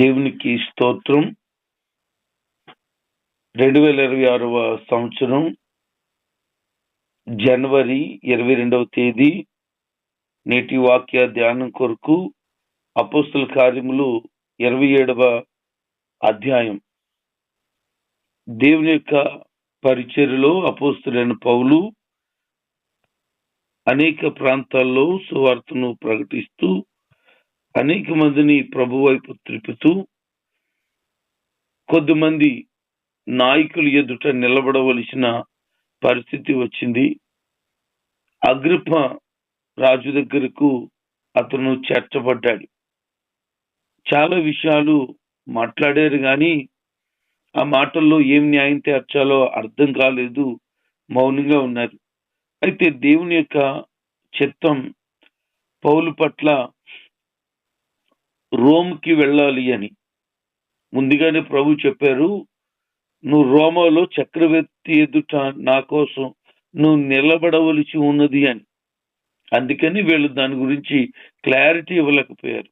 దేవునికి స్తోత్రం. రెండు వేల ఇరవై ఆరవ సంవత్సరం జనవరి ఇరవై రెండవ తేదీ నేటి వాక్య ధ్యానం కొరకు అపోస్తుల కార్యములు ఇరవై ఏడవ అధ్యాయం. దేవుని యొక్క పరిచర్యలో అపోస్తులైన పౌలు అనేక ప్రాంతాల్లో సువార్తను ప్రకటిస్తూ అనేక మందిని ప్రభు వైపు త్రిపుతూ కొద్దిమంది నాయకులు ఎదుట నిలబడవలసిన పరిస్థితి వచ్చింది. అగ్రిప రాజు దగ్గరకు అతను చేర్చబడ్డాడు. చాలా విషయాలు మాట్లాడారు కానీ ఆ మాటల్లో ఏం న్యాయం తీర్చాలో అర్థం కాలేదు. మౌనంగా ఉన్నారు. అయితే దేవుని యొక్క చిత్తం పౌలు పట్ల రోమ్కి వెళ్ళాలి అని. ముందుగానే ప్రభు చెప్పారు నువ్వు రోమాలో చక్రవర్తి ఎదుట నా కోసం నువ్వు నిలబడవలసి ఉన్నది అని. అందుకని వీళ్ళు దాని గురించి క్లారిటీ ఇవ్వలేకపోయారు.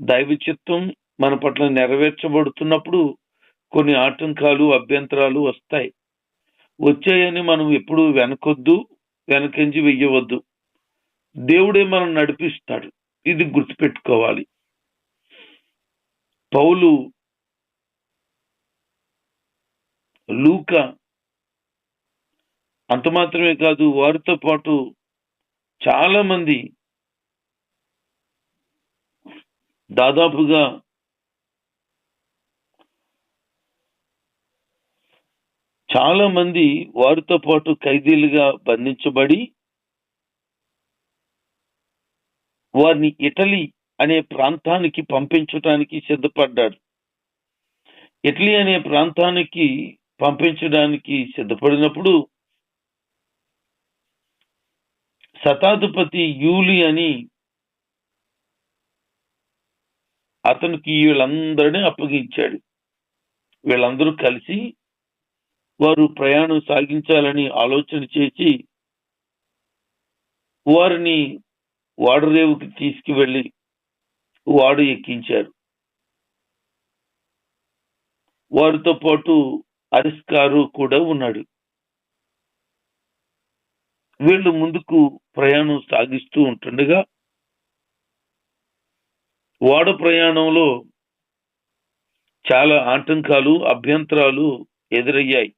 దైవ చిత్తం మన పట్ల నెరవేర్చబడుతున్నప్పుడు కొన్ని ఆటంకాలు అభ్యంతరాలు వస్తాయి. వచ్చాయని మనం ఎప్పుడు వెనకొద్దు వెనకంచి వెయ్యవద్దు. దేవుడే మనం నడిపిస్తాడు. ఇది గుర్తుపెట్టుకోవాలి. పౌలు లూక అంత మాత్రమే కాదు వారితో పాటు చాలా మంది దాదాపుగా చాలా మంది వారితో పాటు ఖైదీలుగా బంధించబడి వారిని ఇటలీ అనే ప్రాంతానికి పంపించడానికి సిద్ధపడ్డాడు ఇటలీ అనే ప్రాంతానికి పంపించడానికి సిద్ధపడినప్పుడు శతాధిపతి యూలి అని అతనికి వీళ్ళందరినీ అప్పగించాడు. వీళ్ళందరూ కలిసి వారు ప్రయాణం సాగించాలని ఆలోచన చేసి వారిని వాడరేవుకి తీసుకువెళ్ళి వాడు ఎక్కించారు. వారితో పాటు అరిస్కారు కూడా ఉన్నాడు. వీళ్ళు ముందుకు ప్రయాణం సాగిస్తూ ఉంటుండగా వాడ ప్రయాణంలో చాలా ఆటంకాలు అభ్యంతరాలు ఎదురయ్యాయి.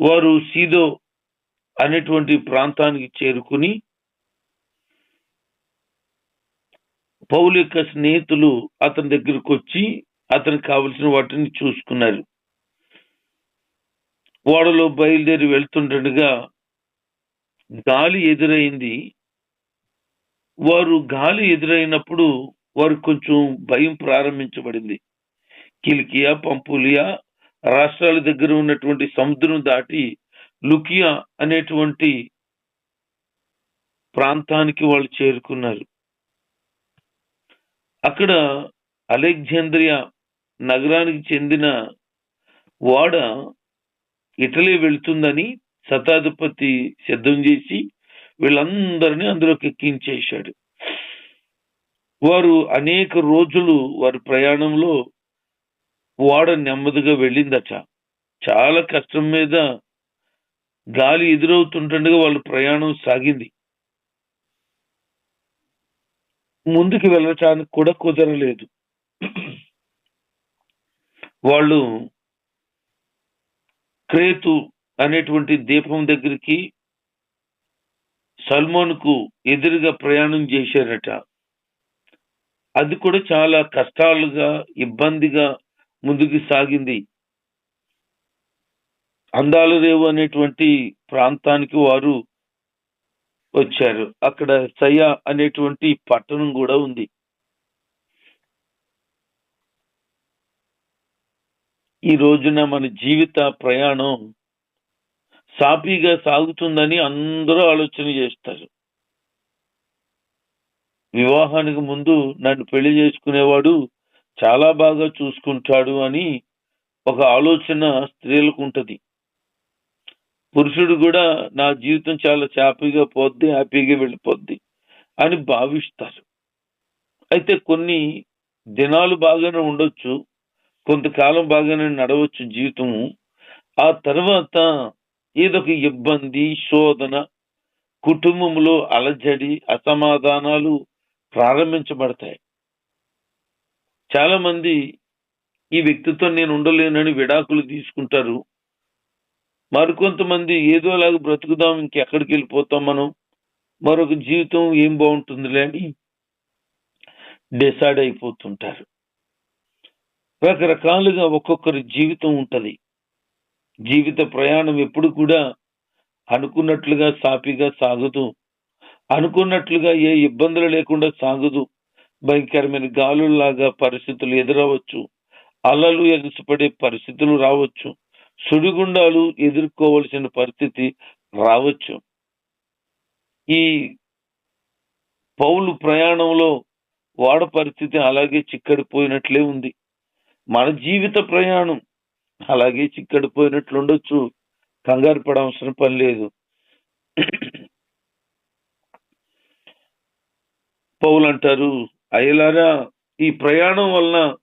వారు సీదో అనేటువంటి ప్రాంతానికి చేరుకుని పౌలు యొక్క స్నేహితులు అతని దగ్గరకు వచ్చి అతనికి కావలసిన వాటిని చూసుకున్నారు. ఓడలో బయలుదేరి వెళ్తుండగా గాలి ఎదురైంది. వారు గాలి ఎదురైనప్పుడు వారు కొంచెం భయం ప్రారంభించబడింది. కిలికియా పంపులియా రాష్ట్రాల దగ్గర ఉన్నటువంటి సముద్రం దాటి లుకియా అనేటువంటి ప్రాంతానికి వాళ్ళు చేరుకున్నారు. అక్కడ అలెగ్జాంద్రియా నగరానికి చెందిన వాడ ఇటలీ వెళ్తుందని శతాధిపతి సిద్ధం చేసి వీళ్ళందరినీ అందులోకి ఎక్కించేశాడు. వారు అనేక రోజులు వారి ప్రయాణంలో ఓడ నెమ్మదిగా వెళ్ళిందట. చాలా కష్టం మీద గాలి ఎదురవుతుంటుండగా వాళ్ళ ప్రయాణం సాగింది. ముందుకు వెళ్ళటానికి కూడా కుదరలేదు. వాళ్ళు క్రేతు అనేటువంటి దీపం దగ్గరికి సల్మాన్కు ఎదురుగా ప్రయాణం చేశారట. అది కూడా చాలా కష్టాలుగా ఇబ్బందిగా ముందుకు సాగింది. అందాల రేవు అనేటువంటి ప్రాంతానికి వారు వచ్చారు. అక్కడ సయా అనేటువంటి పట్టణం కూడా ఉంది. ఈ రోజున మన జీవిత ప్రయాణం సాఫీగా సాగుతుందని అందరూ ఆలోచన చేస్తారు. వివాహానికి ముందు నన్ను పెళ్ళి చేసుకునేవాడు చాలా బాగా చూసుకుంటాడు అని ఒక ఆలోచన స్త్రీలకు ఉంటది. పురుషుడు కూడా నా జీవితం చాలా హ్యాపీగా పోద్ది హ్యాపీగా వెళ్ళిపోద్ది అని భావిస్తారు. అయితే కొన్ని దినాలు బాగానే ఉండొచ్చు కొంతకాలం బాగానే నడవచ్చు జీవితము. ఆ తర్వాత ఏదొక ఇబ్బంది శోధన కుటుంబంలో అలజడి అసమాధానాలు ప్రారంభించబడతాయి. చాలామంది ఈ వ్యక్తితో నేను ఉండలేనని విడాకులు తీసుకుంటారు. మరికొంతమంది ఏదోలాగా బ్రతుకుదాం ఇంకెక్కడికి వెళ్ళిపోతాం మనం? మరొక జీవితం ఏం బాగుంటుందిలే అని డిసైడ్ అయిపోతుంటారు. రకరకాలుగా ఒక్కొక్కరి జీవితం ఉంటుంది. జీవిత ప్రయాణం ఎప్పుడు కూడా అనుకున్నట్లుగా సాపిగా సాగదు. అనుకున్నట్లుగా ఏ ఇబ్బందులు లేకుండా సాగదు. భయంకరమైన గాలుల్లాగా పరిస్థితులు ఎదురవచ్చు. అలలు ఎగసిపడే పరిస్థితులు రావచ్చు. సుడిగుండాలు ఎదుర్కోవలసిన పరిస్థితి రావచ్చు. ఈ పౌలు ప్రయాణంలో వాడ పరిస్థితి అలాగే చిక్కడిపోయినట్లే ఉంది. మన జీవిత ప్రయాణం అలాగే చిక్కడిపోయినట్లుండొచ్చు. కంగారు పడవలసిన పని లేదు. పౌలు అంటారు అయ్యలారా ఈ ప్రయాణం వలన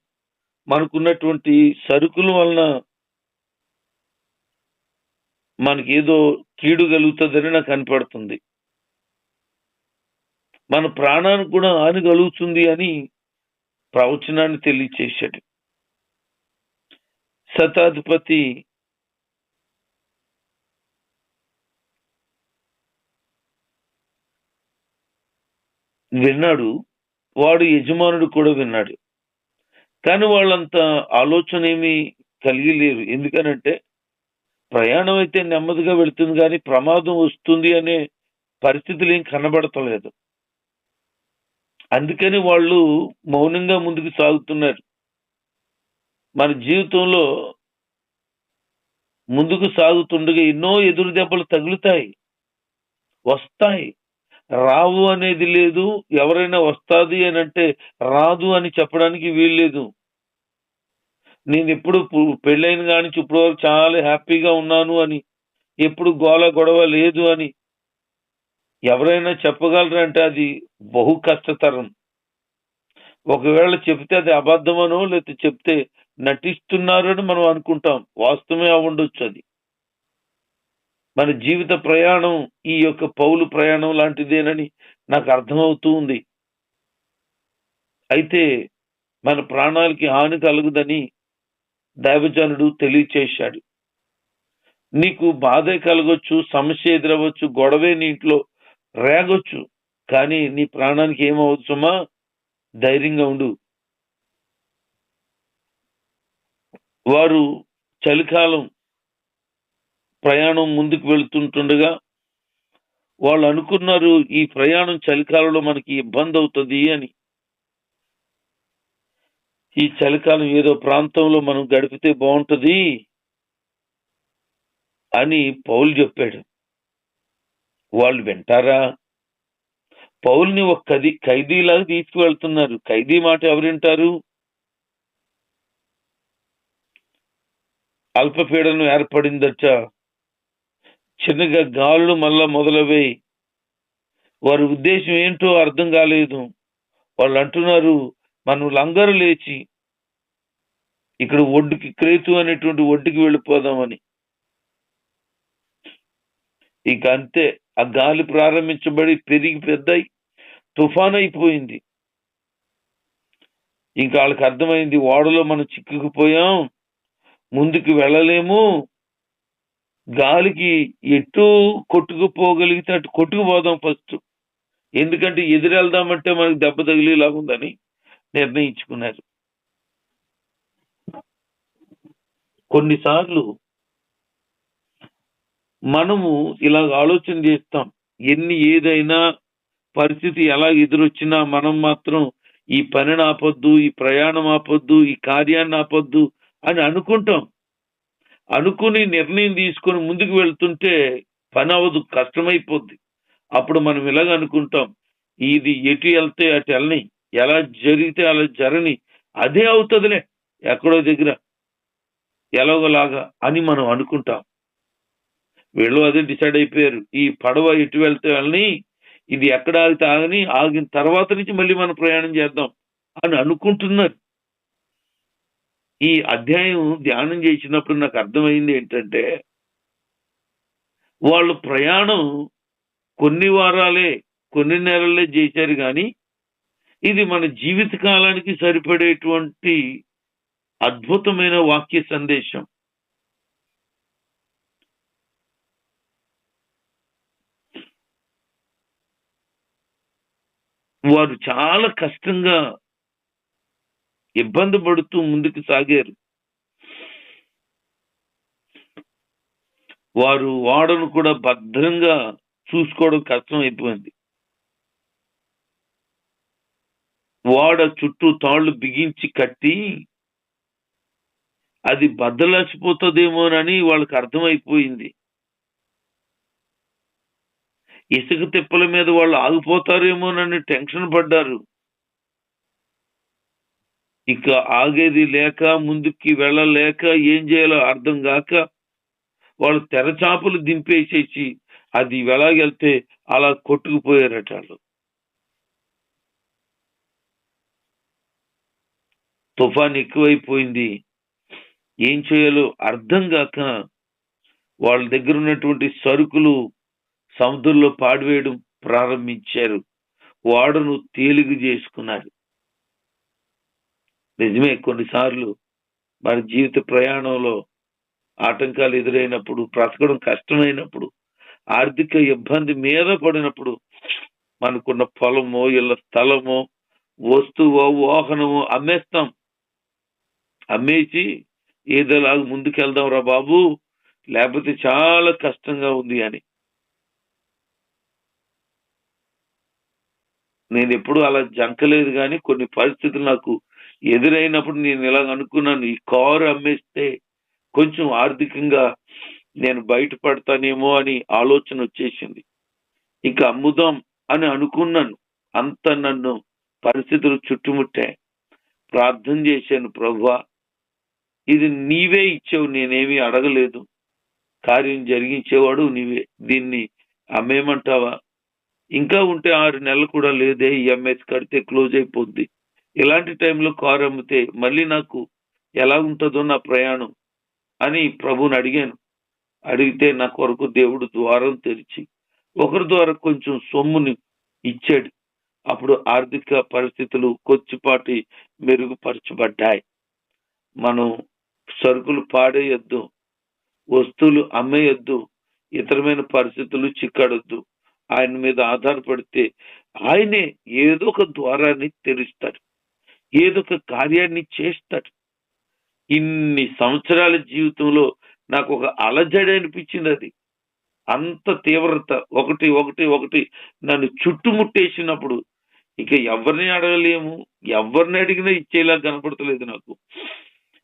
మనకున్నటువంటి సరుకుల వలన మనకి ఏదో కీడు కలుగుతుందని నాకు కనపడుతుంది మన ప్రాణానికి కూడా హాని కలుగుతుంది అని ప్రవచనాన్ని తెలియచేశాడు. శతాధిపతి విన్నాడు వాడు యజమానుడు కూడా విన్నాడు. కానీ వాళ్ళంత ఆలోచన ఏమీ కలిగి లేరు. ఎందుకనంటే ప్రయాణం అయితే నెమ్మదిగా వెళుతుంది కానీ ప్రమాదం వస్తుంది అనే పరిస్థితులు ఏం కనబడతలేదు. అందుకని వాళ్ళు మౌనంగా ముందుకు సాగుతున్నారు. మన జీవితంలో ముందుకు సాగుతుండగా ఎన్నో ఎదురు దెబ్బలు తగులుతాయి. వస్తాయి. రావు అనేది లేదు ఎవరైనా వస్తాది అని అంటే రాదు అని చెప్పడానికి వీల్లేదు నేను ఎప్పుడు పెళ్ళైన కానీ ఇప్పుడు వరకు చాలా హ్యాపీగా ఉన్నాను అని ఎప్పుడు గోల గొడవ లేదు అని ఎవరైనా చెప్పగలరంటే అది బహు కష్టతరం. ఒకవేళ చెప్తే అది అబద్ధమనో లేకపోతే చెప్తే నటిస్తున్నారు అని మనం అనుకుంటాం. వాస్తవమే అవ్వండొచ్చు అది. మన జీవిత ప్రయాణం ఈ యొక్క పౌలు ప్రయాణం లాంటిదేనని నాకు అర్థమవుతూ ఉంది. అయితే మన ప్రాణాలకి హాని కలుగుదని దైవజనుడు తెలియచేశాడు. నీకు బాధ కలగొచ్చు సమస్య ఎదురవచ్చు గొడవే నీ ఇంట్లో రేగొచ్చు కానీ నీ ప్రాణానికి ఏమవుతుమా ధైర్యంగా ఉండు. వారు చలికాలం ప్రయాణం ముందుకు వెళ్తుంటుండగా వాళ్ళు అనుకున్నారు ఈ ప్రయాణం చలికాలంలో మనకి ఇబ్బంది అవుతుంది అని. ఈ చలికాలం ఏదో ప్రాంతంలో మనం గడిపితే బాగుంటుంది అని పౌలు చెప్పాడు. వాళ్ళు వింటారా? పౌల్ని ఒక కది ఖైదీలాగా తీసుకువెళ్తున్నారు. ఖైదీ మాట ఎవరు వింటారు? అల్పపీడనం ఏర్పడిందట. చిన్నగా గాలులు మళ్ళా మొదలవై వారి ఉద్దేశం ఏంటో అర్థం కాలేదు. వాళ్ళు అంటున్నారు మనం లేచి ఇక్కడ ఒడ్డుకి క్రేతు అనేటువంటి ఒడ్డుకి వెళ్ళిపోదామని. ఇక అంతే ఆ గాలి ప్రారంభించబడి పెరిగి పెద్దయి తుఫాన్ అయిపోయింది ఇంకా వాళ్ళకి అర్థమైంది ఓడలో మనం చిక్కుకుపోయాం ముందుకు వెళ్ళలేము గాలికి ఎటు కొట్టుకుపోగలిగితే అటు కొట్టుకుపోదాం ఫస్ట్. ఎందుకంటే ఎదురెళ్దామంటే మనకు దెబ్బ తగిలేలాగుందని నిర్ణయించుకున్నారు. కొన్నిసార్లు మనము ఇలా ఆలోచన చేస్తాం ఎన్ని ఏదైనా పరిస్థితి ఎలా ఎదురొచ్చినా మనం మాత్రం ఈ పనిని ఆపొద్దు ఈ ప్రయాణం ఆపొద్దు ఈ కార్యాన్ని ఆపొద్దు అని అనుకుంటాం. అనుకుని నిర్ణయం తీసుకొని ముందుకు వెళ్తుంటే పని అవ్వదు కష్టమైపోద్ది. అప్పుడు మనం ఇలాగ అనుకుంటాం ఇది ఎటు వెళ్తే అటు వెళ్ళని ఎలా జరిగితే అలా జరని అదే అవుతుందిలే ఎక్కడో దగ్గర. ఎలాగోలాగా అని మనం అనుకుంటాం. వీళ్ళు అదే డిసైడ్ అయిపోయారు. ఈ పడవ ఎటు వెళ్తే వెళ్ళని ఇది ఎక్కడ ఆగితే ఆగని ఆగిన తర్వాత నుంచి మళ్ళీ మనం ప్రయాణం చేద్దాం అని అనుకుంటున్నారు. ఈ అధ్యాయం ధ్యానం చేసినప్పుడు నాకు అర్థమైంది ఏంటంటే వాళ్ళు ప్రయాణం కొన్ని వారాలే కొన్ని నెలలే చేశారు కానీ ఇది మన జీవిత కాలానికి సరిపడేటువంటి అద్భుతమైన వాక్య సందేశం. వారు చాలా కష్టంగా ఇబ్బంది పడుతూ ముందుకు సాగారు. వారు వాడను కూడా భద్రంగా చూసుకోవడం కష్టం అయిపోయింది వాడ చుట్టూ తాళ్ళు బిగించి కట్టి అది బద్దలసిపోతుందేమోనని వాళ్ళకి అర్థమైపోయింది. ఇసుక తిప్పల మీద వాళ్ళు ఆగిపోతారేమోనని టెన్షన్ పడ్డారు. ఇక ఆగేది లేక ముందుకి వెళ్ళలేక ఏం చేయాలో అర్థం కాక వాళ్ళు తెరచాపలు దింపేసేసి అది ఎలాగెళ్తే అలా కొట్టుకుపోయారట వాళ్ళు. తుఫాన్ ఎక్కువైపోయింది. ఏం చేయాలో అర్థం కాక వాళ్ళ దగ్గర ఉన్నటువంటి సరుకులు సముద్రంలో పాడివేయడం ప్రారంభించారు. వాడను తేలిక చేసుకున్నారు. నిజమే కొన్నిసార్లు మన జీవిత ప్రయాణంలో ఆటంకాలు ఎదురైనప్పుడు బ్రతకడం కష్టమైనప్పుడు ఆర్థిక ఇబ్బంది మీద పడినప్పుడు మనకున్న పొలమో ఇళ్ళ స్థలమో వస్తువో వాహనమో అమ్మేస్తాం. అమ్మేసి ఏదోలాగా ముందుకెళ్దాం రా బాబు. లేకపోతే చాలా కష్టంగా ఉంది అని. నేను ఎప్పుడు అలా జంకలేదు కానీ కొన్ని పరిస్థితులు నాకు ఎదురైనప్పుడు నేను ఇలా అనుకున్నాను. ఈ కారు అమ్మేస్తే కొంచెం ఆర్థికంగా నేను బయటపడతానేమో అని ఆలోచన వచ్చేసింది. ఇంకా అమ్ముదాం అని అనుకున్నాను. అంత నన్ను పరిస్థితులు చుట్టుముట్టాయి. ప్రార్థన చేశాను ప్రభువా ఇది నీవే ఇచ్చావు నేనేమీ అడగలేదు. కార్యం జరిగించేవాడు నీవే. దీన్ని అమ్మేమంటావా? ఇంకా ఉంటే ఆరు నెలలు కూడా లేదే ఈఎంఎస్ కడితే క్లోజ్ అయిపోద్ది. ఇలాంటి టైంలో కారు అమ్మితే మళ్ళీ నాకు ఎలా ఉంటుందో నా ప్రయాణం అని ప్రభుని అడిగాను. అడిగితే నా కొరకు దేవుడు ద్వారం తెరిచి ఒకరి ద్వారా కొంచెం సొమ్ముని ఇచ్చాడు. అప్పుడు ఆర్థిక పరిస్థితులు కొచ్చిపాటి మెరుగుపరచబడ్డాయి. మనం సరుకులు పాడేయొద్దు. వస్తువులు అమ్మేయొద్దు. ఇతరమైన పరిస్థితులు చిక్కడొద్దు. ఆయన మీద ఆధారపడితే ఆయనే ఏదో ఒక ద్వారాన్ని తెరుస్తాడు ఏదో ఒక కార్యాన్ని చేస్తాడు ఇన్ని సంవత్సరాల జీవితంలో నాకు ఒక అలజడి అనిపించింది అది. అంత తీవ్రత. ఒకటి ఒకటి ఒకటి నన్ను చుట్టుముట్టేసినప్పుడు ఇక ఎవరిని అడగలేము? ఎవరిని అడిగినా ఇచ్చేలా కనపడతలేదు నాకు.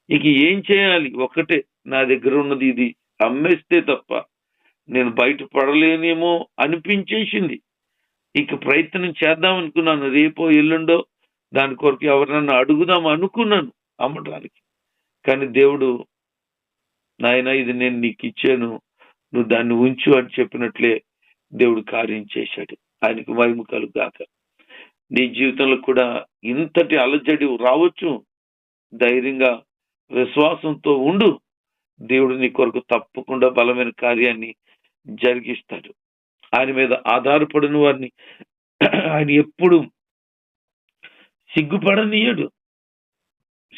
ఇక ఏం చేయాలి? ఒకటే నా దగ్గర ఉన్నది ఇది. అమ్మేస్తే తప్ప నేను బయట పడలేనేమో అనిపించేసింది. ఇక ప్రయత్నం చేద్దాం అనుకున్నాను. రేపో ఎల్లుండో దాని కొరకు ఎవరినన్నా అడుగుదాం అనుకున్నాను అమ్మడానికి. కానీ దేవుడు నాయన ఇది నేను నీకు ఇచ్చాను. నువ్వు దాన్ని ఉంచు అని చెప్పినట్లే దేవుడు కార్యం చేశాడు. ఆయనకు మహిమ కలుగాక నీ జీవితంలో కూడా ఇంతటి అలజడి రావచ్చు. ధైర్యంగా విశ్వాసంతో ఉండు. దేవుడు నీ కొరకు తప్పకుండా బలమైన కార్యాన్ని జరిగిస్తాడు. ఆయన మీద ఆధారపడిన వారిని ఆయన ఎప్పుడు సిగ్గుపడనీయడు.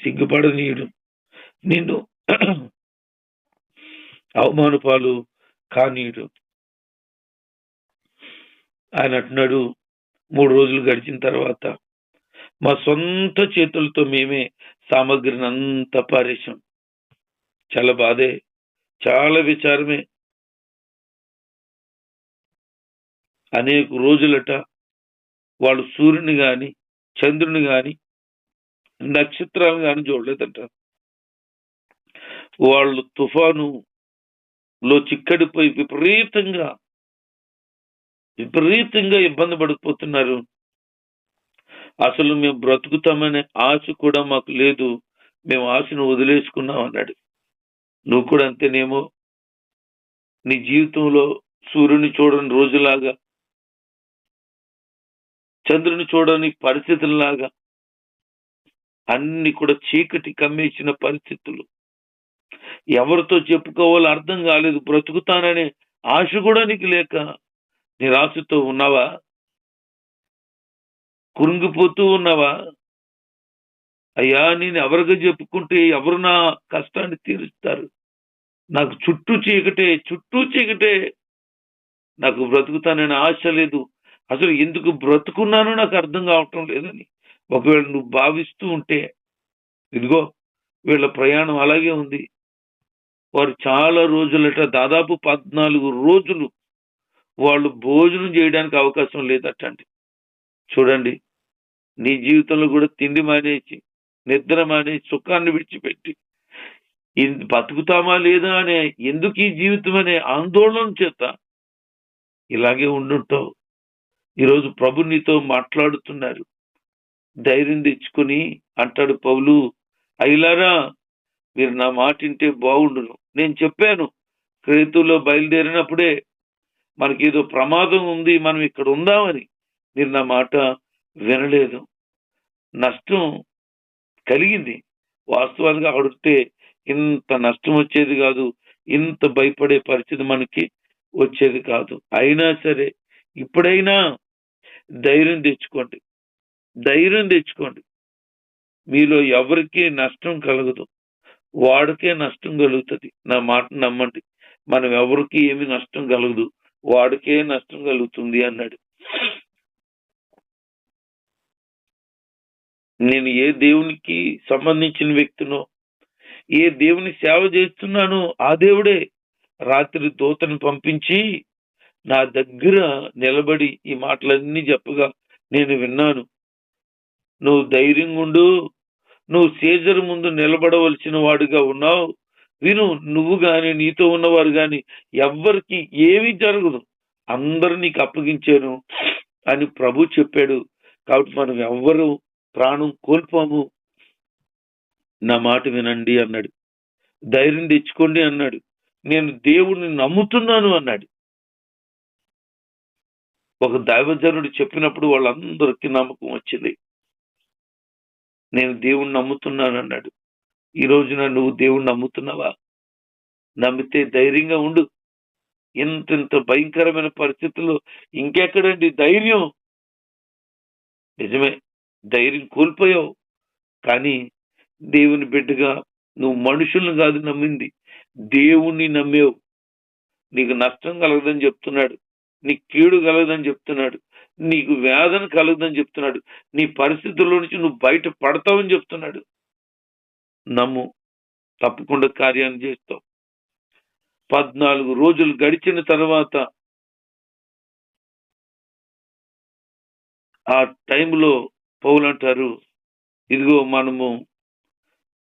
సిగ్గుపడనీయడు. నిన్ను అవమానపాలు కానీయుడు. ఆయన అంటున్నాడు మూడు రోజులు గడిచిన తర్వాత మా సొంత చేతులతో మేమే సామగ్రిని అంతా పారేశాం. చాలా బాధే చాలా విచారమే. అనేక రోజులట వాళ్ళు సూర్యుని గాని చంద్రుని గాని నక్షత్రాలు కానీ చూడలేదట. వాళ్ళు తుఫాను లో చిక్కడిపోయి విపరీతంగా విపరీతంగా ఇబ్బంది పడిపోతున్నారు. అసలు మేము బ్రతుకుతామనే ఆశ కూడా మాకు లేదు. మేము ఆశను వదిలేసుకున్నాం అన్నాడు. నువ్వు కూడా అంతేనేమో? నీ జీవితంలో సూర్యుని చూడని రోజులాగా చంద్రుని చూడని పరిస్థితుల్లాగా అన్ని కూడా చీకటి కమ్మేసిన పరిస్థితులు. ఎవరితో చెప్పుకోవాలో అర్థం కాలేదు. బ్రతుకుతాననే ఆశ కూడా నీకు లేక నిరాశతో ఉన్నావా? కురుంగిపోతూ ఉన్నావా? అయ్యా నేను ఎవరికి చెప్పుకుంటే ఎవరు నా కష్టాన్ని తీరుస్తారు? నాకు చుట్టూ చీకటే చుట్టూ చీకటే. నాకు బ్రతుకుతానని ఆశ లేదు. అసలు ఎందుకు బ్రతుకున్నానో నాకు అర్థం కావటం లేదని. ఒకవేళ నువ్వు భావిస్తూ ఉంటే ఇదిగో వీళ్ళ ప్రయాణం అలాగే ఉంది. వారు చాలా రోజులట దాదాపు పద్నాలుగు రోజులు వాళ్ళు భోజనం చేయడానికి అవకాశం లేదటండి. చూడండి నీ జీవితంలో కూడా తిండి మానేసి నిద్ర మానేసి సుఖాన్ని విడిచిపెట్టి ఇది బతుకుతామా లేదా అనే ఎందుకు ఈ జీవితం అనే ఆందోళన చేత ఇలాగే ఉండుంటావు. ఈరోజు ప్రభు నీతో మాట్లాడుతున్నారు. ధైర్యం తెచ్చుకొని అంటాడు పౌలు అయిలారా మీరు నా మాట వింటే బాగుండును. నేను చెప్పాను క్రేతులో బయలుదేరినప్పుడే మనకి ఏదో ప్రమాదం ఉంది మనం ఇక్కడ ఉందామని. మీరు నా మాట వినలేదు. నష్టం కలిగింది. వాస్తవానికి అడిగితే ఇంత నష్టం వచ్చేది కాదు. ఇంత భయపడే పరిస్థితి మనకి వచ్చేది కాదు. అయినా సరే ఇప్పుడైనా ధైర్యం తెచ్చుకోండి. ధైర్యం తెచ్చుకోండి. మీలో ఎవరికి నష్టం కలగదు. వాడికే నష్టం కలుగుతుంది. నా మాట నమ్మండి. మనం ఎవరికి ఏమి నష్టం కలగదు. వాడికే నష్టం కలుగుతుంది అన్నాడు. నేను ఏ దేవునికి సంబంధించిన వ్యక్తినో ఏ దేవుని సేవ చేస్తున్నానో ఆ దేవుడే రాత్రి దూతను పంపించి నా దగ్గర నిలబడి ఈ మాటలన్నీ చెప్పగా నేను విన్నాను. నువ్వు ధైర్యంగా ఉండు నువ్వు సీజర్ ముందు నిలబడవలసిన వాడుగా ఉన్నావు. విను నువ్వు గాని నీతో ఉన్నవారు గాని ఎవ్వరికి ఏమీ జరగదు. అందరు నీకు అప్పగించాను అని ప్రభు చెప్పాడు. కాబట్టి మనం ఎవ్వరు ప్రాణం కోల్పోము. నా మాట వినండి అన్నాడు. ధైర్యం తెచ్చుకోండి అన్నాడు. నేను దేవుణ్ణి నమ్ముతున్నాను అన్నాడు. ఒక దైవజనుడు చెప్పినప్పుడు వాళ్ళందరికీ నమ్మకం వచ్చింది. నేను దేవుణ్ణి నమ్ముతున్నాను అన్నాడు. ఈ రోజున నువ్వు దేవుణ్ణి నమ్ముతున్నావా? నమ్మితే ధైర్యంగా ఉండు. ఇంత ఇంత భయంకరమైన పరిస్థితుల్లో ఇంకెక్కడండి ధైర్యం? నిజమే. ధైర్యం కోల్పోయావు. కానీ దేవుని బిడ్డగా నువ్వు మనుషులను కాదు నమ్మింది. దేవుణ్ణి నమ్మేవు. నీకు నష్టం కలగదని చెప్తున్నాడు. నీ కీడు కలగదని చెప్తున్నాడు. నీకు వేదన కలగదని చెప్తున్నాడు. నీ పరిస్థితుల్లో నుంచి నువ్వు బయట పడతావని చెప్తున్నాడు. నమ్ము తప్పకుండా కార్యాన్ని చేస్తావు. పద్నాలుగు రోజులు గడిచిన తర్వాత ఆ టైంలో పౌలు అంటారు ఇదిగో మనము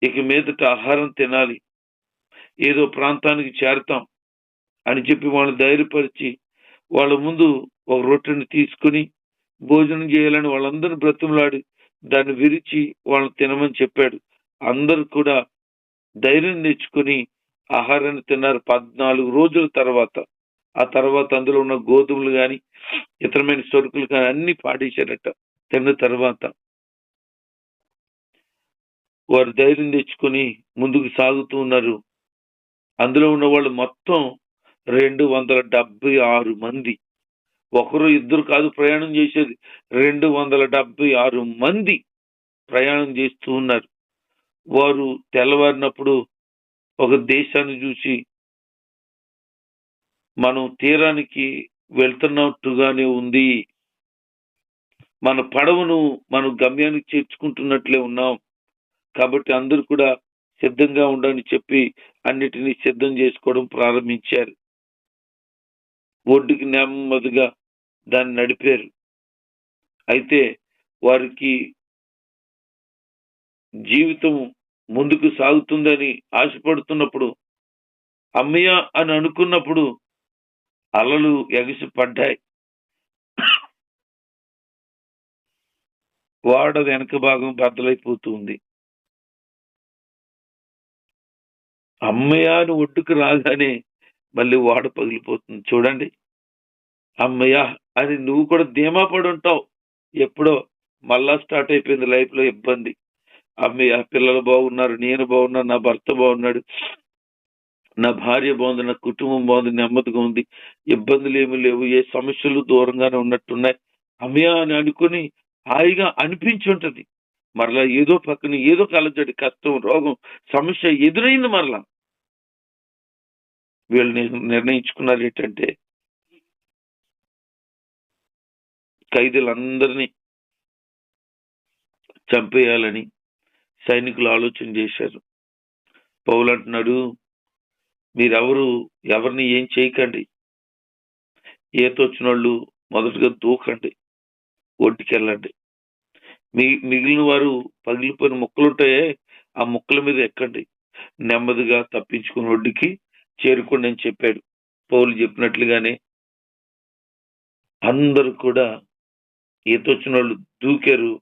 ఇక మీదట ఆహారం తినాలి. ఏదో ప్రాంతానికి చేరతాం అని చెప్పి వాళ్ళని ధైర్యపరిచి వాళ్ళ ముందు ఒక రొట్టెని తీసుకుని భోజనం చేయాలని వాళ్ళందరూ బ్రతిమలాడి దాన్ని విరిచి వాళ్ళని తినమని చెప్పాడు. అందరు కూడా ధైర్యం తెచ్చుకొని ఆహారాన్ని తిన్నారు పద్నాలుగు రోజుల తర్వాత. ఆ తర్వాత అందులో ఉన్న గోధుమలు కానీ ఇతరమైన సరుకులు కానీ అన్ని పాడేశారట. తిన్న తర్వాత వారు ధైర్యం తెచ్చుకొని ముందుకు సాగుతూ ఉన్నారు. అందులో ఉన్న వాళ్ళు మొత్తం రెండు వందల డెబ్బై ఆరు మంది. ఒకరు ఇద్దరు కాదు ప్రయాణం చేసేది. రెండు వందల డెబ్బై ఆరు మంది ప్రయాణం చేస్తూ ఉన్నారు. వారు తెల్లవారినప్పుడు ఒక దేశాన్ని చూసి మనం తీరానికి వెళ్తున్నట్టుగానే ఉంది. మన పడవను మనం గమ్యానికి చేర్చుకుంటున్నట్లే ఉన్నాం. కాబట్టి అందరూ కూడా సిద్ధంగా ఉండని చెప్పి అన్నిటినీ సిద్ధం చేసుకోవడం ప్రారంభించారు. ఒడ్డుకి నెమ్మదిగా దాన్ని నడిపారు. అయితే వారికి జీవితం ముందుకు సాగుతుందని ఆశపడుతున్నప్పుడు అమ్మయ్య అని అనుకున్నప్పుడు అలలు ఎగసి పడ్డాయి వాడ వెనక భాగం బద్దలైపోతుంది. అమ్మయ్య అని ఒడ్డుకు రాగానే మళ్ళీ వాడ పగిలిపోతుంది. చూడండి. అమ్మయ్య అని నువ్వు కూడా ధీమా పడి ఉంటావు ఎప్పుడో మళ్ళా స్టార్ట్ అయిపోయింది లైఫ్లో ఇబ్బంది. అమ్మయ్య పిల్లలు బాగున్నారు నేను బాగున్నాను నా భర్త బాగున్నాడు నా భార్య బాగుంది నా కుటుంబం బాగుంది నెమ్మదిగా ఉంది ఇబ్బందులు ఏమీ లేవు ఏ సమస్యలు దూరంగానే ఉన్నట్టున్నాయి. అమ్మయ్య అని అనుకుని హాయిగా అనిపించుంటది మరలా ఏదో పక్కన ఏదో కలజడి కష్టం రోగం సమస్య ఎదురైంది మరలా. వీళ్ళు నిర్ణయించుకున్నారు ఏంటంటే ఖైదీలందరినీ చంపేయాలని సైనికులు ఆలోచన చేశారు. పౌలు అంటున్నాడు మీరెవరు ఎవరిని ఏం చేయకండి. ఈత వచ్చిన వాళ్ళు మొదటగా దూకండి. ఒడ్డుకెళ్ళండి. వెళ్ళండి మిగిలిన వారు పగిలిపోయిన ముక్కలుంటాయే ఆ ముక్కల మీద ఎక్కండి. నెమ్మదిగా తప్పించుకుని ఒడ్డుకి చేరుకోండి అని చెప్పాడు. పౌలు చెప్పినట్లుగానే అందరూ కూడా ఈత వచ్చిన వాళ్ళు దూకారు.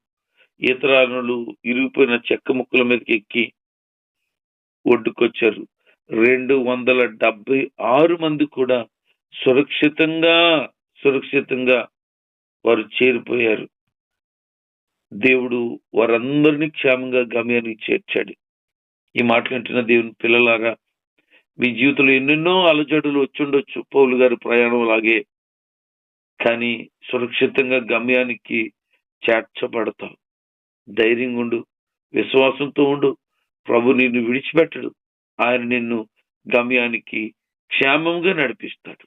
ఈత ఇరిగిపోయిన చెక్క ముక్కల మీదకి ఎక్కి ఒడ్డుకొచ్చారు. రెండు వందల డెబ్బై ఆరు మంది కూడా సురక్షితంగా సురక్షితంగా వారు చేరిపోయారు. దేవుడు వారందరినీ క్షేమంగా గమ్యానికి చేర్చాడు. ఈ మాటలు వింటున్న దేవుని పిల్లలారా మీ జీవితంలో ఎన్నెన్నో అలజడులు వచ్చుండొచ్చు పౌలు గారి ప్రయాణం లాగే కానీ సురక్షితంగా గమ్యానికి చేర్చబడతావు. ధైర్యంగా ఉండు విశ్వాసంతో ఉండు. ప్రభు నిన్ను విడిచిపెట్టడు. ఆయన నిన్ను గమ్యానికి క్షేమంగా నడిపిస్తాడు.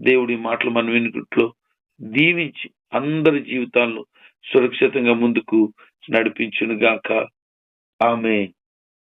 దేవుడి మాటలు మన వెనుకట్లో దీవించి అందరి జీవితాలను సురక్షితంగా ముందుకు నడిపించును గాక ఆమె